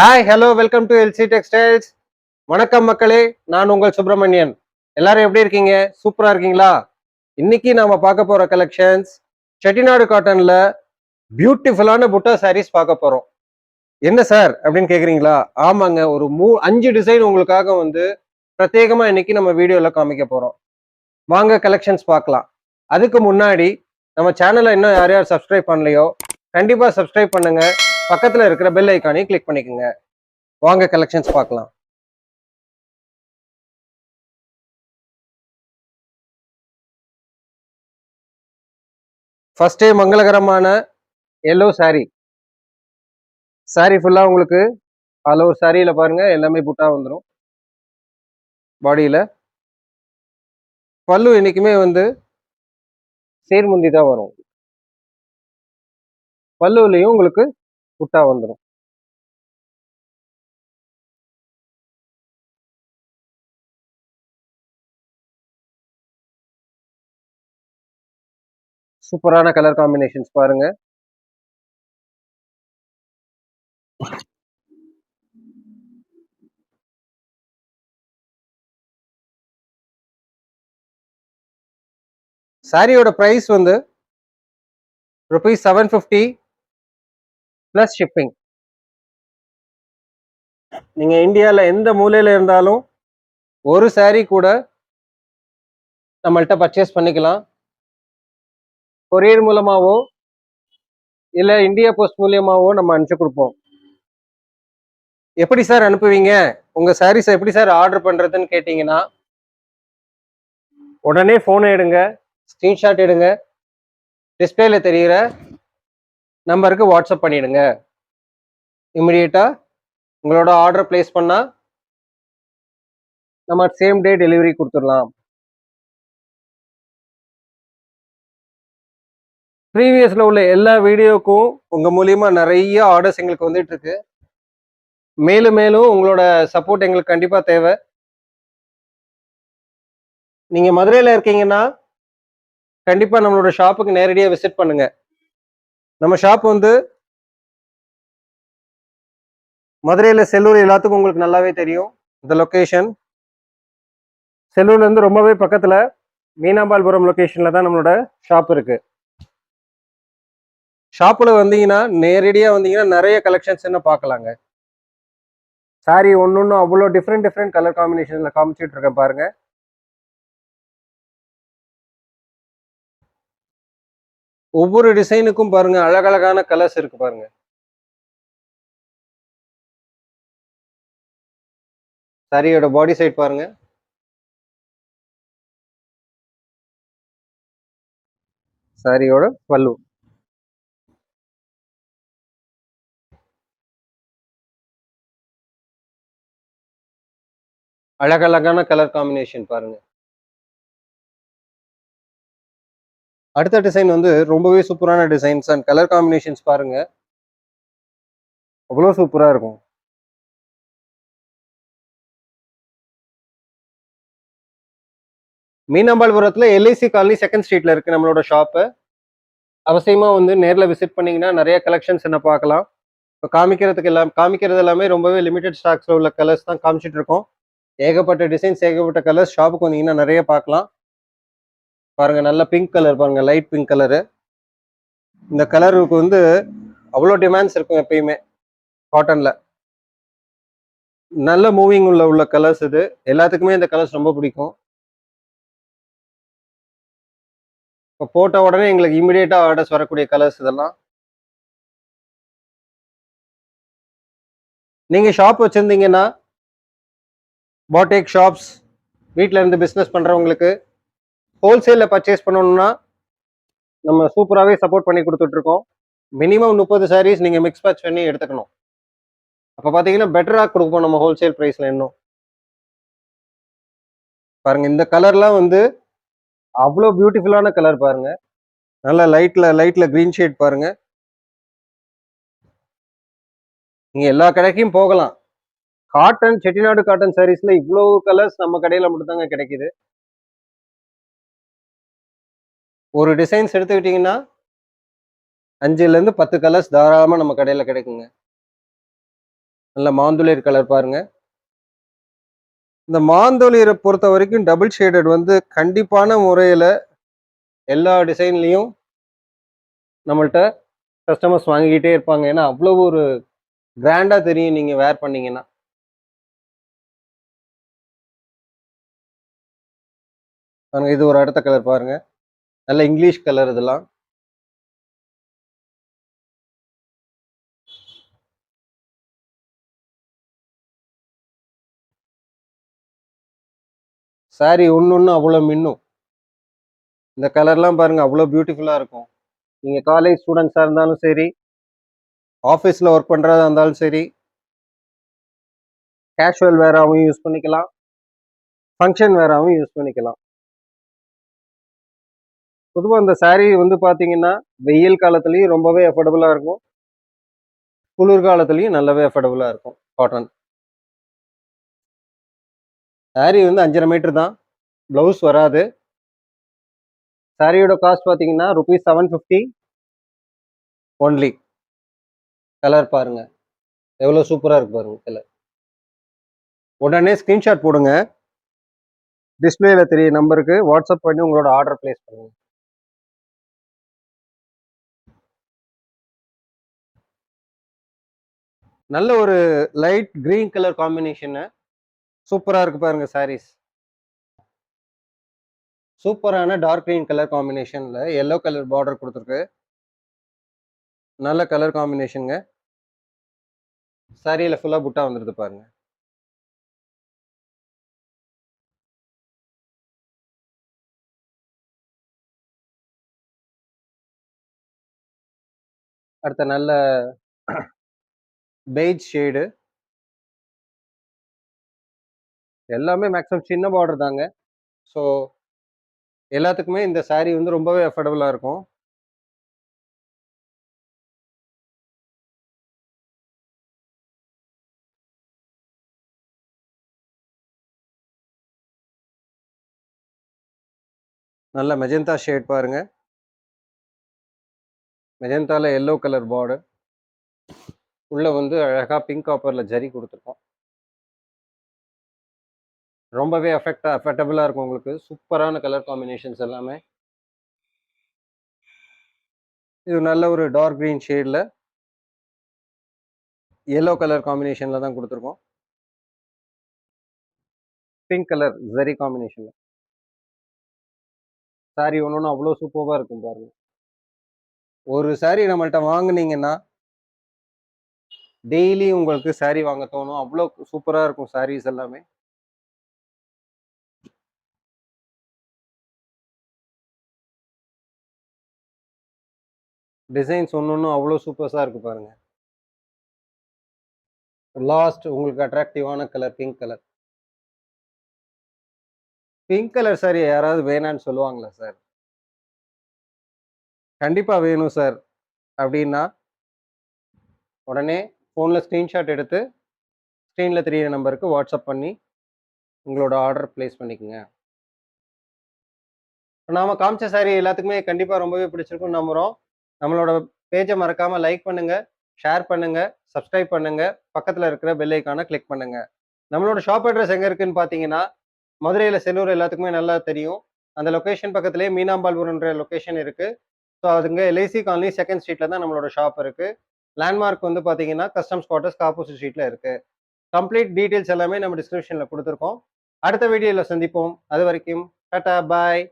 Hi hello welcome to LC textiles வணக்கம் மக்களே நான் உங்கள் சுப்பிரமணியன். எல்லாரும் எப்படி இருக்கீங்க? சூப்பராக இருக்கீங்களா? இன்னைக்கு நாம பார்க்க போற கலெக்ஷன்ஸ் செட்டிநாடு காட்டன்ல பியூட்டிஃபுல்லான புட்டா சாரீஸ் பார்க்க போறோம். என்ன சார் அப்படின்னு கேக்குறீங்களா? ஆமாங்க ஒரு மூ அஞ்சு டிசைன் உங்களுக்காக வந்து பிரத்யேகமா இன்னைக்கு நம்ம வீடியோல காமிக்க போறோம். வாங்க கலெக்ஷன்ஸ் பார்க்கலாம். அதுக்கு முன்னாடி நம்ம சேனலை இன்னும் யார் யார் சப்ஸ்கிரைப் பண்ணலையோ கண்டிப்பாக சப்ஸ்கிரைப் பண்ணுங்கள் பக்கத்துல இருக்கிற பெல் ஐக்கானையும் கிளிக் பண்ணிக்கோங்க. வாங்க கலெக்ஷன்ஸ் பார்க்கலாம். ஃபஸ்ட்டே மங்களகரமான எல்லோ சாரீ சாரீ ஃபுல்லா உங்களுக்கு அதில் ஒரு சாரியில் பாருங்க எல்லாமே புட்டா வந்துடும் பாடியில பல்லு என்றைக்குமே வந்து சீர்முந்தி தான் வரும். பல்லுலையும் உங்களுக்கு புட்டா வந்துடும் சூப்பரான கலர் காம்பினேஷன்ஸ் பாருங்க. சாரியோட பிரைஸ் வந்து rupees seven fifty plus shipping நீங்கள் இந்தியாவில் எந்த மூலையில் இருந்தாலும் ஒரு சாரீ கூட நம்மள்கிட்ட பர்ச்சேஸ் பண்ணிக்கலாம். கொரியர் மூலமாகவோ இல்லை இந்தியா போஸ்ட் மூலியமாகவோ நம்ம அனுப்பிச்சு கொடுப்போம். எப்படி சார் அனுப்புவீங்க? உங்கள் சாரீஸை எப்படி சார் ஆர்டர் பண்ணுறதுன்னு கேட்டிங்கன்னா உடனே ஃபோனை எடுங்க ஸ்க்ரீன்ஷாட் எடுங்க டிஸ்பிளேல தெரிகிற நம்பருக்கு வாட்ஸ்அப் பண்ணிடுங்க. இமிடியேட்டா உங்களோட ஆர்டர் பிளேஸ் பண்ணால் நம்ம சேம் டே டெலிவரி கொடுத்துடலாம். ப்ரீவியஸில் உள்ள எல்லா வீடியோக்கும் உங்கள் மூலிமா நிறைய ஆர்டர்ஸ் எங்களுக்கு வந்துட்டுருக்கு. மேலும் மேலும் உங்களோட சப்போர்ட் எங்களுக்கு கண்டிப்பாக தேவை. நீங்கள் மதுரையில் இருக்கீங்கன்னா கண்டிப்பாக நம்மளோட ஷாப்புக்கு நேரடியாக விசிட் பண்ணுங்கள் நம்ம ஷாப் வந்து மதுரையில் செல்லூர் எல்லாத்துக்கும் உங்களுக்கு நல்லாவே தெரியும். இந்த லொக்கேஷன் செல்லூர்லேருந்து ரொம்பவே பக்கத்தில் மீனாம்பாள்புரம் லொக்கேஷனில் தான் நம்மளோட ஷாப் இருக்கு. ஷாப்பில் வந்தீங்கன்னா நேரடியாக வந்தீங்கன்னா நிறைய கலெக்ஷன்ஸ் என்ன பார்க்கலாங்க. சாரி ஒன்னொன்னு அவ்வளோ டிஃப்ரெண்ட் டிஃப்ரெண்ட் கலர் காம்பினேஷனில் காமிச்சிட்டு இருக்கேன் பாருங்கள் ஒவ்வொரு டிசைனுக்கும் பாருங்க அழகழகான கலர்ஸ் இருக்கு பாருங்க. சாரியோட பாடி சைட் பாருங்க. சாரியோட பல்லு. அழகழகான கலர் காம்பினேஷன் பாருங்க. அடுத்த டிசைன் வந்து ரொம்பவே சூப்பரான டிசைன்ஸ் அண்ட் கலர் காம்பினேஷன்ஸ் பாருங்க. அவ்வளோ சூப்பராக இருக்கும். மீனம்பாள்புரத்துல எல்ஐசி காலனி செகண்ட் ஸ்ட்ரீட்டில் இருக்குது நம்மளோட ஷாப்பு அவசியமாக வந்து நேரில் விசிட் பண்ணிங்கன்னா நிறைய கலெக்ஷன்ஸ் என்ன பார்க்கலாம். இப்போ காமிக்கிறதுக்கு எல்லாம் காமிக்கிறது எல்லாமே ரொம்பவே லிமிடெட் ஸ்டாக்ஸில் உள்ள கலர்ஸ் தான் காமிச்சிட்டு இருக்கோம். ஏகப்பட்ட டிசைன்ஸ் ஏகப்பட்ட கலர்ஸ் ஷாப்புக்கு வந்தீங்கன்னா நிறைய பார்க்கலாம். பாருங்க நல்ல பிங்க் கலர் பாருங்க லைட் பிங்க் கலரு இந்த கலருக்கு வந்து அவ்வளோ டிமாண்ட்ஸ் இருக்கும் எப்பயுமே காட்டன்ல நல்ல மூவிங் உள்ள உள்ள கலர்ஸ் இது. எல்லாத்துக்குமே இந்த கலர்ஸ் ரொம்ப பிடிக்கும். இப்போ போட்ட உடனே எங்களுக்கு இமிடியேட்டாக ஆர்டர்ஸ் வரக்கூடிய கலர்ஸ் இதெல்லாம். நீங்கள் ஷாப் வச்சுருந்தீங்கன்னா பாட்டேக் ஷாப்ஸ் வீட்டில் இருந்து பிஸ்னஸ் பண்ணுறவங்களுக்கு ஹோல்சேலில் பர்ச்சேஸ் பண்ணணும்னா நம்ம சூப்பராகவே சப்போர்ட் பண்ணி கொடுத்துட்ருக்கோம். மினிமம் முப்பது சாரீஸ் நீங்கள் மிக்ஸ் பேட்ச் பண்ணி எடுத்துக்கணும். அப்போ பார்த்தீங்கன்னா பெட்டராக கொடுப்போம் நம்ம ஹோல்சேல் ப்ரைஸில் இன்னும். பாருங்க இந்த கலர்லாம் வந்து அவ்வளோ பியூட்டிஃபுல்லான கலர் பாருங்க. நல்லா லைட்டில் லைட்டில் க்ரீன் ஷேட் பாருங்க. நீங்கள் எல்லா கடைக்கும் போகலாம். காட்டன் செட்டிநாடு காட்டன் சாரீஸில் இவ்வளோ கலர்ஸ் நம்ம கடையில் மட்டும்தாங்க கிடைக்குது. ஒரு டிசைன்ஸ் எடுத்துக்கிட்டிங்கன்னா அஞ்சுலேருந்து பத்து கலர்ஸ் தாராளமாக நம்ம கடையில் கிடைக்குங்க. நல்ல மாந்துளிர் கலர் பாருங்க. இந்த மாந்தொளிரை பொறுத்த வரைக்கும் டபுள் ஷேடட் வந்து கண்டிப்பான முறையில் எல்லா டிசைன்லேயும் நம்மள்கிட்ட கஸ்டமர்ஸ் வாங்கிக்கிட்டே இருப்பாங்க. ஏன்னா அவ்வளோ ஒரு கிராண்டாக தெரியும் நீங்கள் வேர் பண்ணீங்கன்னா. பாருங்க இது ஒரு அடுத்த கலர் பாருங்கள் நல்ல இங்கிலீஷ் கலர் இதெல்லாம். சாரி ஒன்று ஒன்று அவ்வளோ மின்னும். இந்த கலர்லாம் பாருங்க அவ்வளோ பியூட்டிஃபுல்லாக இருக்கும். நீங்கள் காலேஜ் ஸ்டூடெண்ட்ஸாக இருந்தாலும் சரி ஆஃபீஸில் ஒர்க் பண்ணுறதா இருந்தாலும் சரி கேஷுவல் வேறாகவும் யூஸ் பண்ணிக்கலாம். ஃபங்க்ஷன் வேறாகவும் யூஸ் பண்ணிக்கலாம். பொதுவாக இந்த சாரீ வந்து பார்த்தீங்கன்னா வெயில் காலத்துலேயும் ரொம்பவே அஃபோர்டபுளாக இருக்கும். குளிர்காலத்துலேயும் நல்லாவே அஃபோர்டபுளாக இருக்கும் காட்டன் சாரீ வந்து அஞ்சரை மீட்டர் தான். ப்ளவுஸ் வராது. சாரியோட காஸ்ட் பார்த்தீங்கன்னா rupees seven fifty only colour பாருங்க. எவ்வளோ சூப்பராக இருக்கு பாருங்க கலர் உடனே ஸ்க்ரீன்ஷாட் போடுங்க. டிஸ்பிளேல தெரிய நம்பருக்கு வாட்ஸ்அப் பண்ணி உங்களோட ஆர்டர் ப்ளேஸ் பண்ணுங்க. நல்ல ஒரு லைட் கிரீன் கலர் காம்பினேஷனு சூப்பராக இருக்கு பாருங்க சாரீஸ் சூப்பரான டார்க் க்ரீன் கலர் காம்பினேஷனில் எல்லோ கலர் பார்டர் கொடுத்துருக்கு. நல்ல கலர் காம்பினேஷனுங்க சாரியில் ஃபுல்லாக புட்டா வந்துடுது பாருங்க. அடுத்த நல்ல பெய்ஜ் ஷேடு எல்லாமே மேக்ஸிமம் சின்ன பார்டர் தாங்க. ஸோ எல்லாத்துக்குமே இந்த சாரீ வந்து ரொம்பவே அஃபோர்டபுளாக இருக்கும். நல்ல மெஜந்தா ஷேட் பாருங்க. மெஜந்தாவில் எல்லோ கலர் பார்டர் உள்ளே வந்து அழகாக பிங்க் காப்பரில் ஜரி கொடுத்துருக்கோம். ரொம்பவே அஃபெக்ட் அஃபெக்டபுளாக இருக்கும் உங்களுக்கு. சூப்பரான கலர் காம்பினேஷன்ஸ் எல்லாமே. இது நல்ல ஒரு டார்க் க்ரீன் ஷேடில் எல்லோ கலர் காம்பினேஷனில் தான் கொடுத்துருக்கோம். பிங்க் கலர் ஜரி காம்பினேஷனில் சாரி ஒன்று ஒன்று அவ்வளோ சூப்பராக இருக்கும் பாருங்கள் ஒரு சாரி நம்மள்கிட்ட வாங்கினீங்கன்னா டெய்லி உங்களுக்கு சாரீ வாங்க தோணும். அவ்வளோ சூப்பராக இருக்கும் சாரீஸ் எல்லாமே. டிசைன்ஸ் ஒன்று ஒன்றும் அவ்வளோ சூப்பர்ஸாக இருக்கு பாருங்க. லாஸ்ட் உங்களுக்கு அட்ராக்டிவான colour pink colour pink colour saree யாராவது வேணான்னு சொல்லுவாங்களா சார் கண்டிப்பாக வேணும் சார் அப்படின்னா உடனே ஃபோனில் ஸ்க்ரீன்ஷாட் எடுத்து ஸ்க்ரீனில் தெரிய நம்பருக்கு வாட்ஸ்அப் பண்ணி உங்களோட ஆர்டர் ப்ளேஸ் பண்ணிக்கோங்க. நாம் காமிச்ச சாரி எல்லாத்துக்குமே கண்டிப்பாக ரொம்பவே பிடிச்சிருக்கும்னு நம்புகிறோம் நம்மளோட பேஜை மறக்காமல் லைக் பண்ணுங்கள் ஷேர் பண்ணுங்கள் சப்ஸ்கிரைப் பண்ணுங்கள் பக்கத்தில் இருக்கிற பெல் ஐக்கானை கிளிக் பண்ணுங்கள் நம்மளோட ஷாப் அட்ரஸ் எங்கே இருக்குன்னு பார்த்தீங்கன்னா மதுரையில் செல்லூர் எல்லாத்துக்குமே நல்லா தெரியும். அந்த லொக்கேஷன் பக்கத்துலேயே மீனாம்பாள்புரம்ன்ற லொக்கேஷன் இருக்குது ஸோ அதுங்க எல்ஐசி காலனி செகண்ட் ஸ்ட்ரீட்டில் தான் நம்மளோட ஷாப் இருக்குது லேண்ட்மார்க் வந்து பார்த்தீங்கன்னா கஸ்டம்ஸ் குவார்ட்டர்ஸ்க்கு ஆப்போசிட் ஸ்ட்ரீட்ல இருக்கு. கம்ப்ளீட் டீட்டெயில்ஸ் எல்லாமே நம்ம டிஸ்கிரிப்ஷனில் கொடுத்துருக்கோம். அடுத்த வீடியோவில் சந்திப்போம். அது வரைக்கும் டாட்டா பாய்